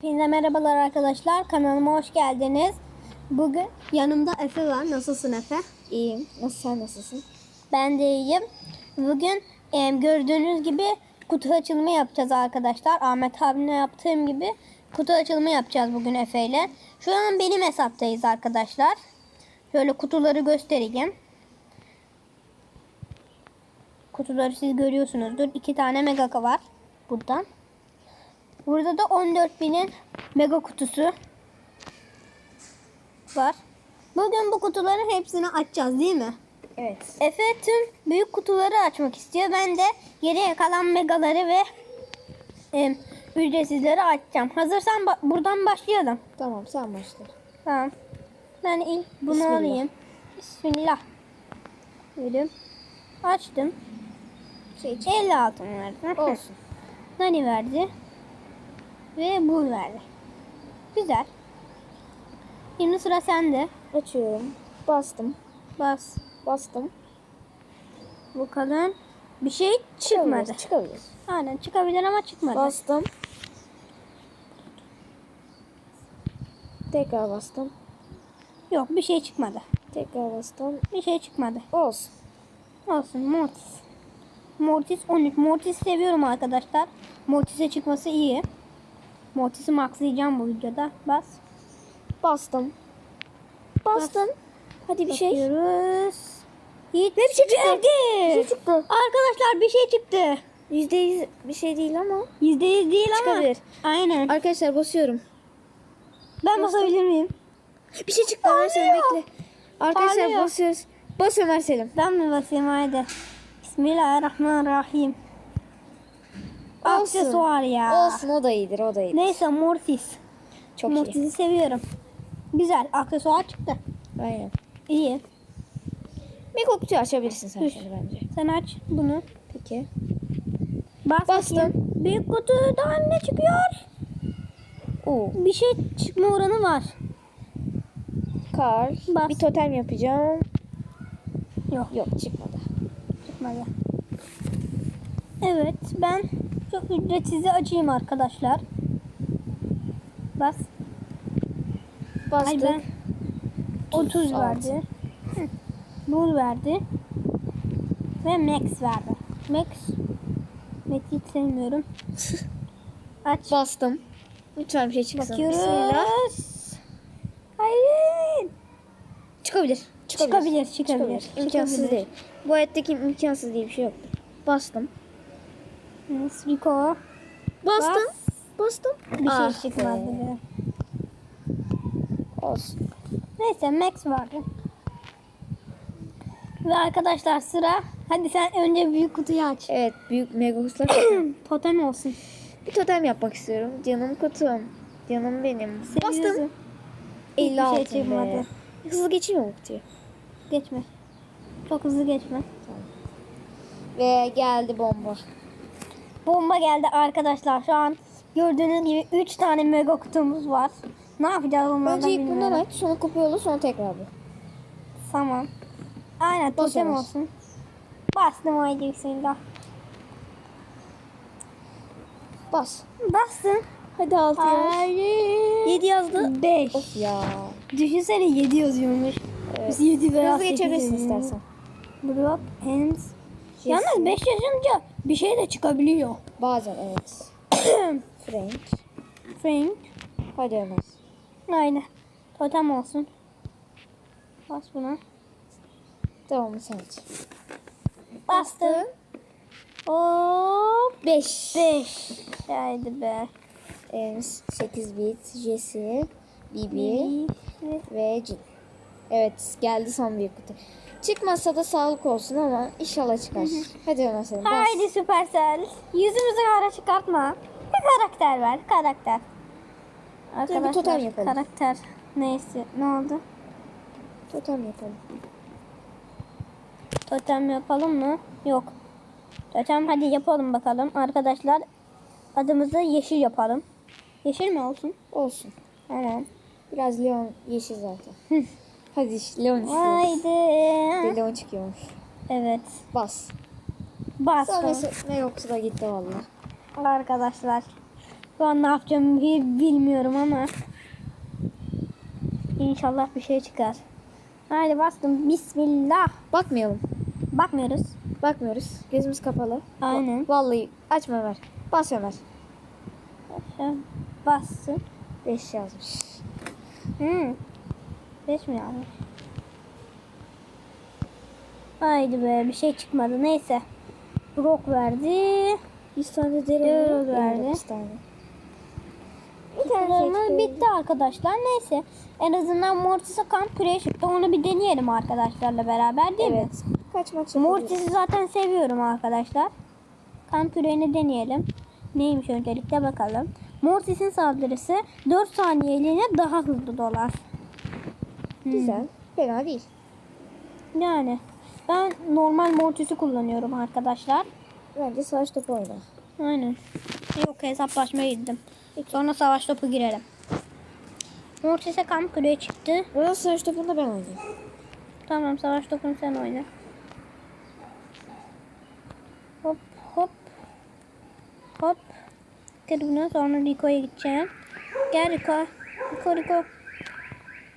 Hepinize merhabalar arkadaşlar. Kanalıma hoş geldiniz. Bugün yanımda Efe var. Nasılsın Efe? İyiyim. Nasıl sen nasılsın? Ben de iyiyim. Bugün e, gördüğünüz gibi kutu açılımı yapacağız arkadaşlar. Ahmet abimle yaptığım gibi kutu açılımı yapacağız bugün Efe ile. Şu an benim hesaptayız arkadaşlar. Şöyle kutuları göstereyim. Kutuları siz görüyorsunuzdur. İki tane mega var buradan. Burada da 14.000'in mega kutusu var. Bugün bu kutuların hepsini açacağız değil mi? Evet. Efe tüm büyük kutuları açmak istiyor. Ben de geriye kalan megaları ve e, ücretsizleri açacağım. Hazırsan ba- buradan başlayalım. Tamam sen başla. Tamam. Ben ilk bunu Bismillah. alayım. Bismillah. Böyle açtım. Şey çık. 50 altın verdi. Olsun. Nani verdi. Ve bu verdi. Güzel. Şimdi sıra sende. Açıyorum. Bastım. Bas. Bastım. Bakalım. Bir şey çıkmadı. Çıkabilir. Aynen çıkabilir ama çıkmadı. Bastım. Tekrar bastım. Yok bir şey çıkmadı. Tekrar bastım. Bir şey çıkmadı. Olsun. Olsun Mortis. Mortis 13. Mortis seviyorum arkadaşlar. Mortis'e çıkması iyi. Mortis'i maxlayacağım bu videoda. Bas. Bastım. Bastım. Hadi bir şey. Bakıyoruz. Hiç bir şey çıktı. geldi. Bir şey çıktı. Arkadaşlar bir şey çıktı. Yüzde yüz bir şey değil ama. Yüzde yüz değil ama. Çıkabilir. Aynen. Arkadaşlar basıyorum. Ben basabilir miyim? Bir şey çıktı Selim bekle. Arkadaşlar Parlıyor. basıyoruz. Bas Ömer Selim. Ben mi basayım haydi. Bismillahirrahmanirrahim. Aksesuar ya. Olsun o da iyidir o da iyidir. Neyse Mortis. Çok iyi. Mortis'i seviyorum. Güzel. Aksesuar çıktı. Aynen. İyi. Bir kutuyu açabilirsin sen Dur. şimdi bence. Sen aç bunu. Peki. Bas Bastım. bakayım. Büyük kutudan ne çıkıyor? Oo. Bir şey çıkma oranı var. Kar. Bas. Bir totem yapacağım. Yok Yok çıkmadı. çıkmadı. Evet ben çok ücretsizi açayım arkadaşlar. Bas. Bastık. Hayır ben 30 36. verdi. Hı. Bull verdi. Ve Max verdi. Max. Max'i hiç sevmiyorum. Aç. Bastım. Lütfen bir şey çıksın. Bakıyoruz. Bismillah. Hayır. Çıkabilir. Çıkabilir, çıkabilir. İmkansız Çıkabilir. değil. Bu hayattaki imkansız diye bir şey yoktur. Bastım. Yes, Rico. Bastım. Bastım. Bir Ah şey çıkmadı. be. Olsun. Neyse Max vardı. Ve arkadaşlar sıra. Hadi sen önce büyük kutuyu aç. Evet büyük mega kutular. Totem olsun. bir totem yapmak istiyorum. Canım kutum. Canım benim. Bastım. Seviyorsun. 50 Hiçbir şey altın çıkmadı. Hızlı geçeyim mi kutuyu? Geçme. Çok hızlı geçme. Ve geldi bomba. Bomba geldi arkadaşlar. Şu an gördüğünüz gibi 3 tane mega kutumuz var. Ne yapacağız bunlardan Önce ilk bundan aç, sonra kupa yolu, sonra tekrar bu. Tamam. Aynen Bas totem Ömer. olsun. Bastım haydi bismillah. Bas. Bastın. Hadi altı yaz. Hayır. 7 yazdı. 5. Of ya. Düşünsene 7 yazıyormuş. Evet. Biz 7 veya Hızlı 8 geçebilirsin istersen. Brock Hands. Yalnız 5 yaşınca bir şey de çıkabiliyor. Bazen evet. Frank. Frank. Hadi Ömer. Aynen. Totem olsun. Bas buna. Devamını sen aç. Bastım. Hop. 5. 5. Haydi be. 8 bit. Jesse. Bibi. Bir. Ve Jin. Evet geldi son büyük kutu. Çıkmazsa da sağlık olsun ama inşallah çıkar. Hadi Ömer. Bas. Haydi Supercell. Yüzümüzü kara çıkartma. Bir karakter ver. Karakter. bir totem yapalım. Karakter. Neyse. Ne oldu? Totem yapalım. Totem yapalım mı? Yok. Totem hadi yapalım bakalım. Arkadaşlar adımızı yeşil yapalım. Yeşil mi olsun? Olsun. Tamam. Biraz Leon yeşil zaten. Hadi işte Leon. Haydi. Bir Leon çıkıyormuş. Evet. Bas. Bastım. Sonra ne yoksa da gitti valla. Arkadaşlar. Şu an ne yapacağımı bi- bilmiyorum ama. İnşallah bir şey çıkar. Haydi bastım. Bismillah. Bakmayalım. Bakmıyoruz. Bakmıyoruz. Gözümüz kapalı. Aynen. Vallahi açma Ömer. Bas Ömer. Şöyle Bassın. 5 yazmış. Hmm. Beş mi yani? Haydi be bir şey çıkmadı. Neyse. Rock verdi. 100 tane deri Deri verdi. 100 tane. Kutularımız bitti arkadaşlar. Neyse. En azından Mortis'e kamp küreği çıktı. Onu bir deneyelim arkadaşlarla beraber değil mi? Evet. Kaç maç? Mortis'i zaten seviyorum arkadaşlar. Kamp küreğini deneyelim. Neymiş öncelikle bakalım. Mortis'in saldırısı 4 saniyeliğine daha hızlı dolar. Güzel. Fena değil. Yani ben normal Mortis'i kullanıyorum arkadaşlar. Bence savaş topu oyna. Aynen. Yok hesaplaşmaya gittim. Sonra savaş topu girelim. Mortis'e kamp küreği çıktı. Zaman savaş topunda ben oynayayım. Tamam savaş topunu sen oyna. Hop hop. Hop. Buna sonra Rico'ya gideceğim. Gel Rico. Rico Rico.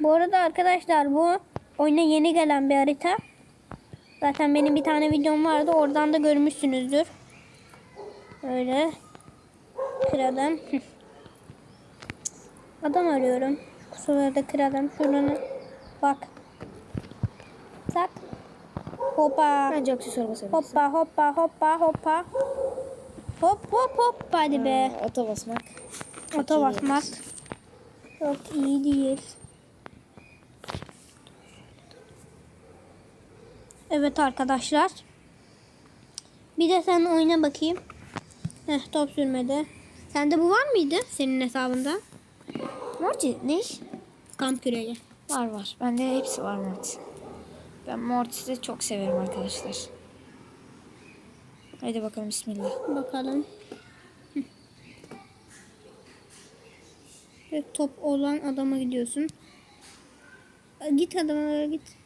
Bu arada arkadaşlar bu oyuna yeni gelen bir harita. Zaten benim bir tane videom vardı. Oradan da görmüşsünüzdür. Öyle. Kıralım. Adam arıyorum. Kusurları kıralım. Şuranı. Bak. Tak. Hoppa. Bence aksesuar basabiliriz. Hoppa hoppa hoppa hoppa. Hop hop hop. Hadi be. Aa, Ata basmak. Ota basmak. Çok iyi değil. Evet arkadaşlar. Bir de sen oyna bakayım. Heh top sürmedi. Sende bu var mıydı senin hesabında? Morty ne iş? Kamp küreği. Var var. Bende hepsi var Mortis. Ben Mortis'i çok severim arkadaşlar. Haydi bakalım bismillah. Bakalım. Evet, top olan adama gidiyorsun. Git adama git.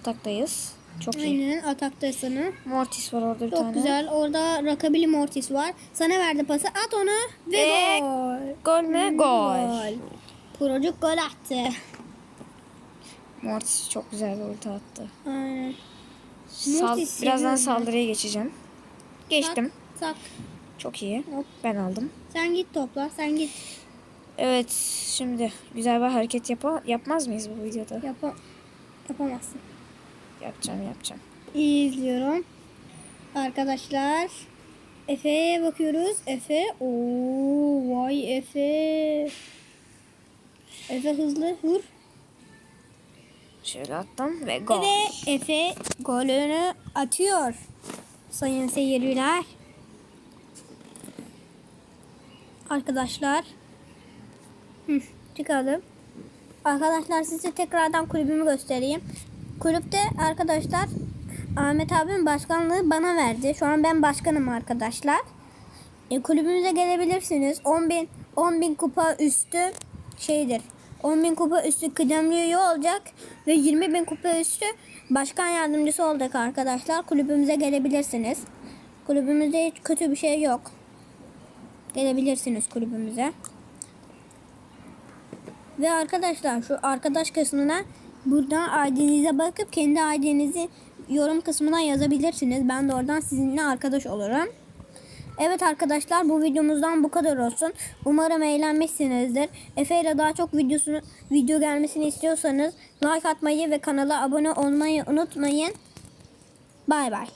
Ataktayız. Çok iyi. Aynen ataktasını. Mortis var orada bir Çok tane. güzel. Orada Rakabili Mortis var. Sana verdi pası. At onu ve, Ve gol. Gol mü? Gol. Procuk gol attı. Mortis çok güzel bir ulti attı. Aynen. Sal- Mortis birazdan ben. saldırıya geçeceğim. Geçtim. Tak. Çok iyi. Hop. Ben aldım. Sen git topla. Sen git. Evet şimdi güzel bir hareket yapa yapmaz mıyız bu videoda? Yap yapamazsın. Yapacağım yapacağım. İyi izliyorum. Arkadaşlar. Efe'ye bakıyoruz. Efe. Oo, vay Efe. Efe hızlı. Vur. Şöyle attım ve gol. Ve Efe golünü atıyor. Sayın seyirciler. Arkadaşlar. Hı, çıkalım. Arkadaşlar size tekrardan kulübümü göstereyim. Kulüpte arkadaşlar Ahmet abim başkanlığı bana verdi. Şu an ben başkanım arkadaşlar. E, kulübümüze gelebilirsiniz. 10.000 10.000 kupa üstü şeydir. 10.000 kupa üstü kıdemli üye olacak ve 20.000 kupa üstü başkan yardımcısı olacak arkadaşlar. Kulübümüze gelebilirsiniz. Kulübümüzde hiç kötü bir şey yok. Gelebilirsiniz kulübümüze. Ve arkadaşlar şu arkadaş kısmına buradan ID'nize bakıp kendi ID'nizi yorum kısmına yazabilirsiniz. Ben de oradan sizinle arkadaş olurum. Evet arkadaşlar bu videomuzdan bu kadar olsun. Umarım eğlenmişsinizdir. Efe ile daha çok videosunu video gelmesini istiyorsanız like atmayı ve kanala abone olmayı unutmayın. Bay bay.